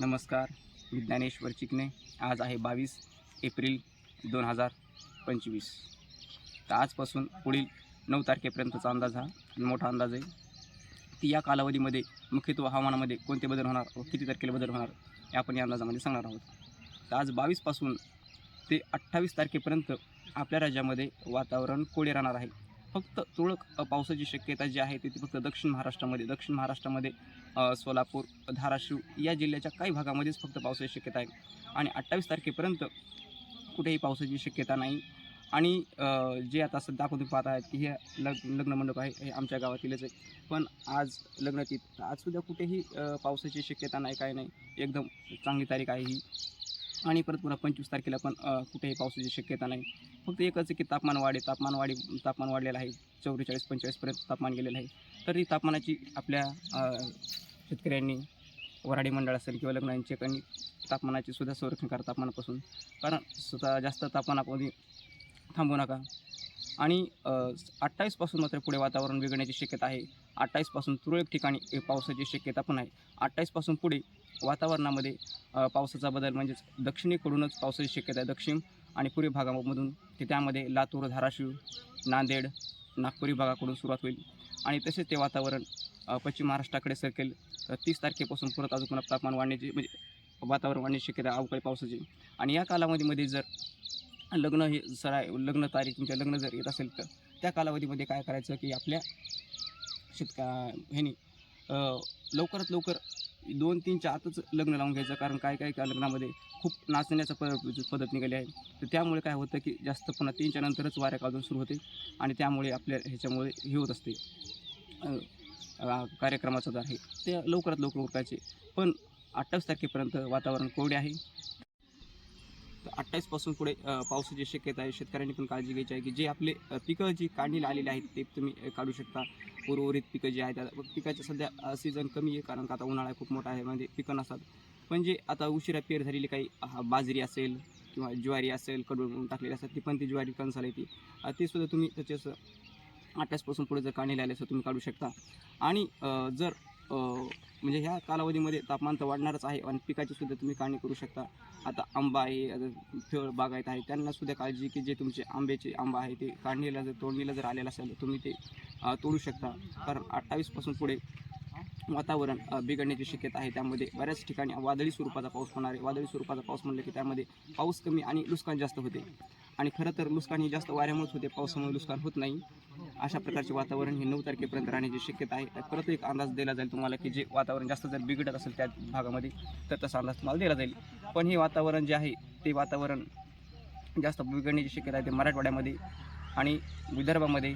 नमस्कार मी ज्ञानेश्वर चिकणे आज आहे बावीस एप्रिल दोन हजार पंचवीस. तर आजपासून पुढील नऊ तारखेपर्यंतचा अंदाज हा मोठा अंदाज आहे. ती या कालावधीमध्ये मुख्यत्वे हवामानामध्ये कोणते बदल होणार व किती तारखेला बदल होणार हे आपण या अंदाजामध्ये सांगणार आहोत. तर आज बावीसपासून ते अठ्ठावीस तारखेपर्यंत आपल्या राज्यामध्ये वातावरण कोडे राहणार आहे. फक्त तुरळक पावसाची शक्यता जी आहे ती फक्त दक्षिण महाराष्ट्रामध्ये दक्षिण महाराष्ट्रामध्ये सोलापूर धाराशिव या जिल्ह्याच्या काही भागामध्येच फक्त पावसाची शक्यता आहे. आणि अठ्ठावीस तारखेपर्यंत कुठेही पावसाची शक्यता नाही. आणि जे आता सध्या आपण पाहत आहात की हे लग लग्न मंडप आहे हे आमच्या गावातीलच आहे. पण आज लग्न आज सुद्धा कुठेही पावसाची शक्यता नाही काय नाही. एकदम चांगली तारीख आहे ही. आणि परत पुन्हा पंचवीस तारखेला पण कुठेही पावसाची शक्यता नाही. फक्त एकच आहे की तापमान वाढे तापमान वाढी तापमान वाढलेलं आहे. चौवेचाळीस पंचेचाळीसपर्यंत तापमान गेलेलं आहे. तर ही तापमानाची आपल्या शेतकऱ्यांनी वराडी मंडळ असेल किंवा लग्नांचे काही तापमानाचे सुद्धा संरक्षण करा तापमानापासून. कारण स्वतः जास्त तापमानामध्ये थांबू नका. आणि अठ्ठावीसपासून मात्र पुढे वातावरण बिघडण्याची शक्यता आहे. अठ्ठावीसपासून तुरळक ठिकाणी पावसाची शक्यता पण आहे. अठ्ठावीसपासून पुढे वातावरणामध्ये पावसाचा बदल म्हणजेच दक्षिणेकडूनच पावसाची शक्यता आहे. दक्षिण आणि पूर्व भागामधून ते त्यामध्ये लातूर धाराशिव नांदेड नागपुरी भागाकडून सुरुवात होईल. आणि तसेच ते वातावरण पश्चिम महाराष्ट्राकडे सरकेल. तर तीस तारखेपासून परत अजून तापमान वाढण्याची म्हणजे वातावरण वाढण्याची शक्यता अवकाळी पावसाची. आणि या कालावधीमध्ये जर लग्न हे सराय लग्न तारीख तुमच्या लग्न जर येत असेल तर त्या कालावधीमध्ये काय करायचं की आपल्या शेतका ह्यानी लवकरात लवकर दोन तीनच्या आतच लग्न लावून घ्यायचं. कारण काय काय का लग्नामध्ये खूप नाचण्याचं प पद्धत निघाली आहे. तर त्यामुळे काय होतं की जास्त पुन्हा तीनच्या नंतरच वाऱ्या काजून सुरू होते आणि त्यामुळे आपल्या ह्याच्यामुळे हे होत असते. कार्यक्रमाचं जे आहे ते लवकरात लवकर उरकायचे. पण अठ्ठावीस तारखेपर्यंत वातावरण कोरडे आहे. तर अठ्ठावीसपासून पुढे पावसाची शक्यता आहे. शेतकऱ्यांनी पण काळजी घ्यायची आहे की जे आपले पिकं जी काढणीला आलेली आहेत ते तुम्ही काढू शकता. उर्वरित पिकं जी आहेत पिकाच्या पिकाचे सध्या सीझन कमी आहे कारण का आता उन्हाळा खूप मोठा आहे म्हणजे पिकं नसतात. पण जे आता उशिरा पेर झालेली काही बाजरी असेल किंवा ज्वारी असेल कडून टाकलेली असतात ती पण ती ज्वारी कणसाला येते. ते सुद्धा तुम्ही त्याचे असं अठ्ठावीसपासून पुढे जर काढणीला आले असं तुम्ही काढू शकता. आणि जर म्हणजे ह्या कालावधीमध्ये तापमान तर वाढणारच आहे आणि पिकाची सुद्धा तुम्ही काढणी करू शकता. आता आंबा आहे फळ बागायत आहे त्यांना सुद्धा काळजी की जे तुमचे आंब्याचे आंबा आहे ते काढणीला जर तोडणीला जर आलेलं असेल तर तुम्ही ते तोडू शकता. कारण अठ्ठावीसपासून पुढे वातावरण बिघडण्याची शक्यता आहे. त्यामध्ये बऱ्याच ठिकाणी वादळी स्वरूपाचा पाऊस होणार आहे. वादळी स्वरूपाचा पाऊस म्हणलं की त्यामध्ये पाऊस कमी आणि नुकसान जास्त होते. आणि खरं तर नुकसान हे जास्त वाऱ्यामुळेच होते. पावसामुळे नुकसान होत नाही. अशा प्रकारचे वातावरण हे नऊ तारखेपर्यंत राहण्याची शक्यता आहे. परत एक अंदाज दिला जाईल तुम्हाला की जे वातावरण जास्त जर बिघडत असेल त्या भागामध्ये तर तसा अंदाज तुम्हाला दिला जाईल. पण हे वातावरण जे आहे ते वातावरण जास्त बिघडण्याची शक्यता आहे ते मराठवाड्यामध्ये आणि विदर्भामध्ये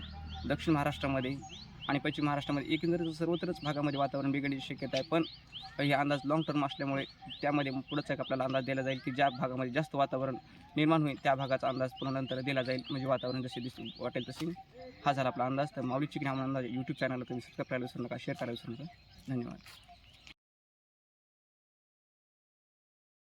दक्षिण महाराष्ट्रामध्ये आणि पश्चिम महाराष्ट्रामध्ये एकंदरीत सर्वत्रच भागामध्ये वातावरण बिघडण्याची शक्यता आहे. पण हे अंदाज लाँग टर्म असल्यामुळे त्यामध्ये पुढंच एक आपल्याला अंदाज दिला जाईल की ज्या भागामध्ये जास्त वातावरण निर्माण होईल त्या भागाचा अंदाज पुन्हा नंतर दिला जाईल. म्हणजे वातावरण जसे दिस वाटेल तसे. हा झाला आपला अंदाज. तर माऊली चिकन हा अंदाज यूट्यूब चॅनलला तुम्ही सबस्क्राईब करायला विसरू नका शेअर करायला विसरू नका. धन्यवाद.